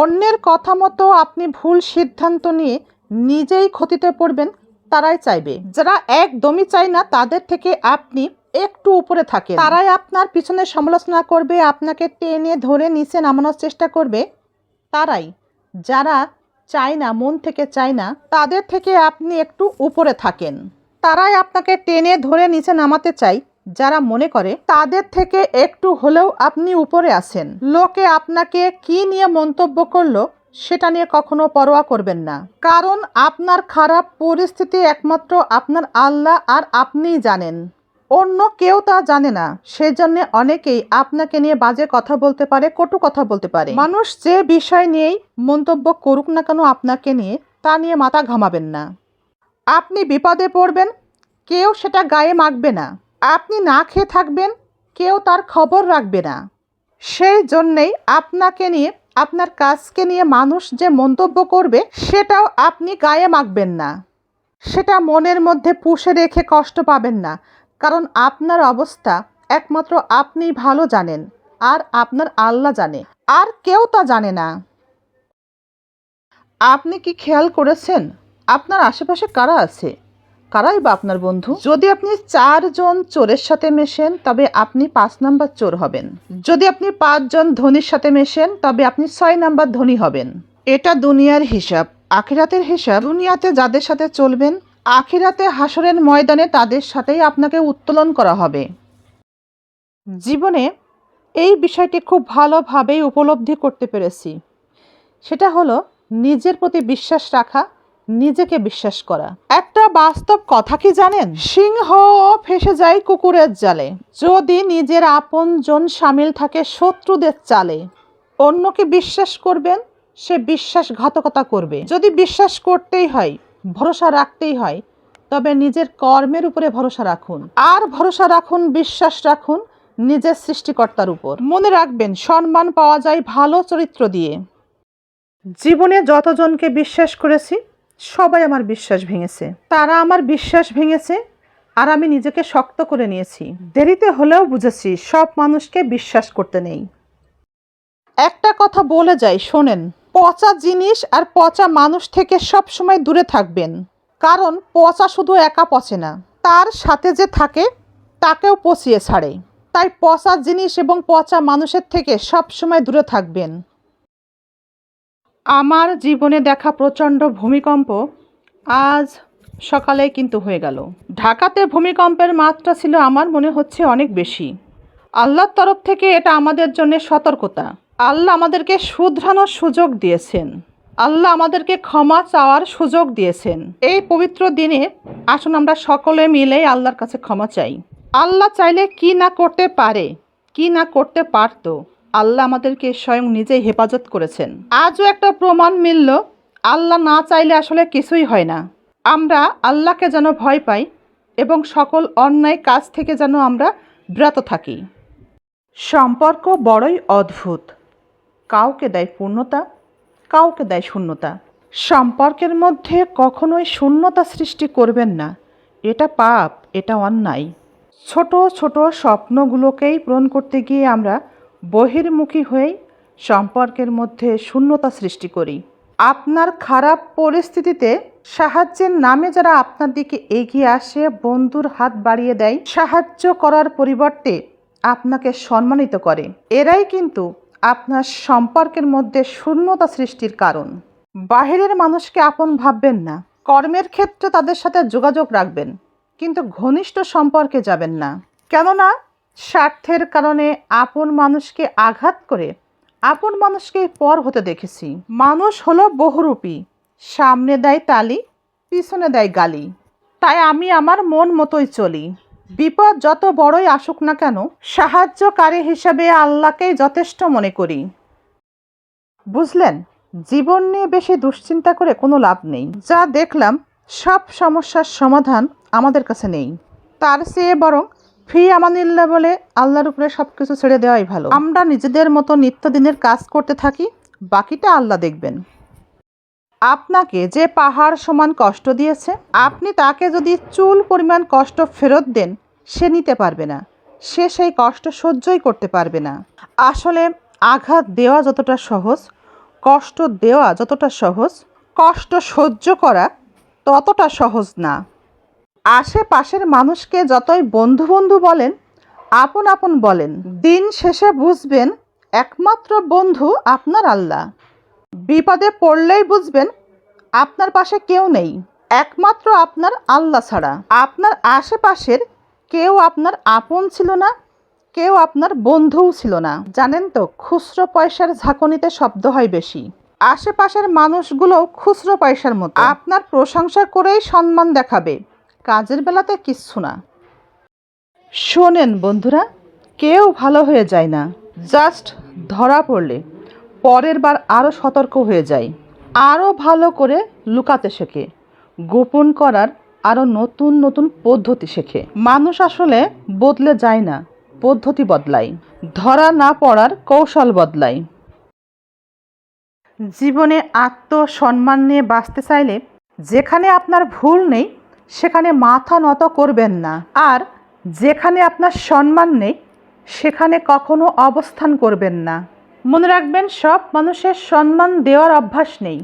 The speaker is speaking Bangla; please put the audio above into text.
অন্যের কথা মতো আপনি ভুল সিদ্ধান্ত নিয়ে নিজেই ক্ষতিতে পড়বেন, তারাই চাইবে। যারা একদমই চায় না, তাদের থেকে আপনি একটু উপরে থাকেন। তারাই আপনার পিছনে সমালোচনা করবে, আপনাকে টেনে ধরে নিচে নামানোর চেষ্টা করবে, তারাই। যারা চায় না, মন থেকে চায় না, তাদের থেকে আপনি একটু উপরে থাকেন। তারাই আপনাকে টেনে ধরে নিচে নামাতে চাই যারা মনে করে, তাদের থেকে একটু হলেও আপনি উপরে আছেন। লোকে আপনাকে কি নিয়ে মন্তব্য করল, সেটা নিয়ে কখনো পরোয়া করবেন না। কারণ আপনার খারাপ পরিস্থিতি একমাত্র আপনার আল্লাহ আর আপনিই জানেন। অন্য কেউ তা জানে না। সেই জন্য অনেকেই আপনাকে নিয়ে বাজে কথা বলতে পারে, কটু কথা বলতে পারে। মানুষ যে বিষয় নিয়েই মন্তব্য করুক না কেন আপনাকে নিয়ে, তা নিয়ে মাথা ঘামাবেন না। আপনি বিপদে পড়বেন, কেউ সেটা গায়ে মাখবে না। আপনি না খেয়ে থাকবেন, কেউ তার খবর রাখবে না। সেই জন্যেই আপনাকে নিয়ে, আপনার কাজকে নিয়ে মানুষ যে মন্তব্য করবে, সেটাও আপনি গায়ে মাখবেন না। সেটা মনের মধ্যে পুষে রেখে কষ্ট পাবেন না। কারণ আপনার অবস্থা একমাত্র আপনি ভালো জানেন, আর আপনার আল্লাহ জানে, আর কেউ তা জানে না। আপনি কি খেয়াল করেছেন? আপনার আশেপাশে কারা আছে? কারাই বা আপনার বন্ধু? যদি আপনি চারজন চোরের সাথে মেশেন, তবে আপনি পাঁচ নাম্বার চোর হবেন। যদি আপনি পাঁচজন ধনীর সাথে মেশেন, তবে আপনি ছয় নাম্বার ধনী হবেন। এটা দুনিয়ার হিসাব। আখিরাতের হিসাব, দুনিয়াতে যাদের সাথে চলবেন, আখিরাতে হাসরের ময়দানে তাদের সাথেই আপনাকে উত্তোলন করা হবে। জীবনে এই বিষয়টি খুব ভালোভাবেই উপলব্ধি করতে পেরেছি। সেটা হলো নিজের প্রতি বিশ্বাস রাখা নিজেকে বিশ্বাস করা। একটা বাস্তব কথা কি জানেন? সিংহ ফেসে যায় কুকুরের জালে। যদি নিজের আপনজন সামিল থাকে শত্রুদের চালে। অন্যকে বিশ্বাস করবেন, সে বিশ্বাসঘাতকতা করবে। যদি বিশ্বাস করতেই হয়, ভরসা রাখতেই হয়, তবে নিজের কর্মের উপরে ভরসা রাখুন। আর ভরসা রাখুন, বিশ্বাস রাখুন নিজের সৃষ্টিকর্তার উপর। মনে রাখবেন, সম্মান পাওয়া যায় ভালো চরিত্র দিয়ে। জীবনে যতজনকে বিশ্বাস করেছি সবাই আমার বিশ্বাস ভেঙেছে। তারা আমার বিশ্বাস ভেঙেছে আর আমি নিজেকে শক্ত করে নিয়েছি। দেরিতে হলেও বুঝেছি সব মানুষকে বিশ্বাস করতে নেই। একটা কথা বলে যাই, শোনেন। পচা জিনিস আর পচা মানুষ থেকে সব সময় দূরে থাকবেন। কারণ পচা শুধু একা পচে না, তার সাথে যে থাকে, তাকেও পচিয়ে ছাড়ে। তাই পচা জিনিস এবং পচা মানুষের থেকে সব সময় দূরে থাকবেন। আমার জীবনে দেখা প্রচণ্ড ভূমিকম্প, আজ সকালে কিন্তু হয়ে গেল। ঢাকাতে ভূমিকম্পের মাত্রা ছিল আমার মনে হচ্ছে অনেক বেশি। আল্লাহর তরফ থেকে এটা আমাদের জন্য সতর্কতা। আল্লাহ আমাদেরকে শুধরানোর সুযোগ দিয়েছেন। আল্লাহ আমাদেরকে ক্ষমা চাওয়ার সুযোগ দিয়েছেন। এই পবিত্র দিনে আসুন আমরা সকলে মিলে আল্লাহর কাছে ক্ষমা চাই। আল্লাহ চাইলে কি না করতে পারে, কি না করতে পারতো আল্লাহ আমাদেরকে স্বয়ং নিজেই হেফাজত করেছেন। আজও একটা প্রমাণ মিলল, আল্লাহ না চাইলে আসলে কিছুই হয় না। আমরা আল্লাহকে যেন ভয় পাই এবং সকল অন্যায় কাজ থেকে যেন আমরা বিরত থাকি। সম্পর্ক বড়ই অদ্ভুত। কাউকে দেয় পূর্ণতা, কাউকে দেয় শূন্যতা। সম্পর্কের মধ্যে কখনোই শূন্যতা সৃষ্টি করবেন না। এটা পাপ, এটা অন্যায়। ছোট ছোট স্বপ্নগুলোকেই পূরণ করতে গিয়ে আমরা বহির্মুখী হয়ে সম্পর্কের মধ্যে শূন্যতা সৃষ্টি করি। আপনার খারাপ পরিস্থিতিতে সাহায্যের নামে যারা আপনার দিকে এগিয়ে আসে, বন্ধুর হাত বাড়িয়ে দেয়, সাহায্য করার পরিবর্তে আপনাকে সম্মানিত করে। এরাই কিন্তু আপনার সম্পর্কের মধ্যে শূন্যতা সৃষ্টির কারণ। বাহিরের মানুষকে আপন ভাববেন না। কর্মের ক্ষেত্রে তাদের সাথে যোগাযোগ রাখবেন, কিন্তু ঘনিষ্ঠ সম্পর্কে যাবেন না। কেননা স্বার্থের কারণে আপন মানুষকে আঘাত করে আপন মানুষকে পর হতে দেখেছি। মানুষ হলো বহুরূপী। সামনে দেয় তালি, পিছনে দেয় গালি। তাই আমি আমার মন মতোই চলি। বিপদ যত বড়ই আসুক না কেন, সাহায্যকারী হিসাবে আল্লাহকেই যথেষ্ট মনে করি। বুঝলেন, জীবন নিয়ে বেশি দুশ্চিন্তা করে কোনো লাভ নেই। যা দেখলাম, সব সমস্যার সমাধান আমাদের কাছে নেই। তার চেয়ে বরং ফি আমানিল্লা বলে আল্লাহর উপরে সব কিছু ছেড়ে দেওয়াই ভালো। আমরা নিজেদের মতো নিত্যদিনের কাজ করতে থাকি, বাকিটা আল্লাহ দেখবেন। আপনাকে যে পাহাড় সমান কষ্ট দিয়েছে, আপনি তাকে যদি চুল পরিমাণ কষ্ট ফেরত দেন, সে নিতে পারবে না। সে সেই কষ্ট সহ্যই করতে পারবে না। আসলে আঘাত দেওয়া যতটা সহজ, কষ্ট দেওয়া যতটা সহজ, কষ্ট সহ্য করা ততটা সহজ না। আশেপাশের মানুষকে যতই বন্ধু বন্ধু বলেন, আপন আপন বলেন, দিন শেষে বুঝবেন একমাত্র বন্ধু আপনার আল্লাহ। বিপদে পড়লেই বুঝবেন আপনার পাশে কেউ নেই, একমাত্র আপনার আল্লাহ ছাড়া। আপনার আশেপাশের কেউ আপনার আপন ছিল না, কেউ আপনার বন্ধুও ছিল না। জানেন তো, খুচরো পয়সার ঝাঁকুনিতে শব্দ হয় বেশি। আশেপাশের মানুষগুলো খুচরো পয়সার মতো। আপনার প্রশংসা করেই সম্মান দেখাবে। কাজের বেলাতে কিচ্ছু না। শোনেন বন্ধুরা, কেউ ভালো হয়ে যায় না। জাস্ট ধরা পড়লে, পরের বার আরও সতর্ক হয়ে যায়। আরও ভালো করে লুকাতে শেখে। গোপন করার আরও নতুন নতুন পদ্ধতি শেখে। মানুষ আসলে বদলে যায় না, পদ্ধতি বদলায়। ধরা না পড়ার কৌশল বদলায়। জীবনে আত্মসম্মান নিয়ে বাঁচতে চাইলে যেখানে আপনার ভুল নেই সেখানে মাথা নত করবেন না। আর যেখানে আপনার সম্মান নেই, সেখানে কখনো অবস্থান করবেন না। মনে রাখবেন, সব মানুষের সম্মান দেওয়ার অভ্যাস নেই।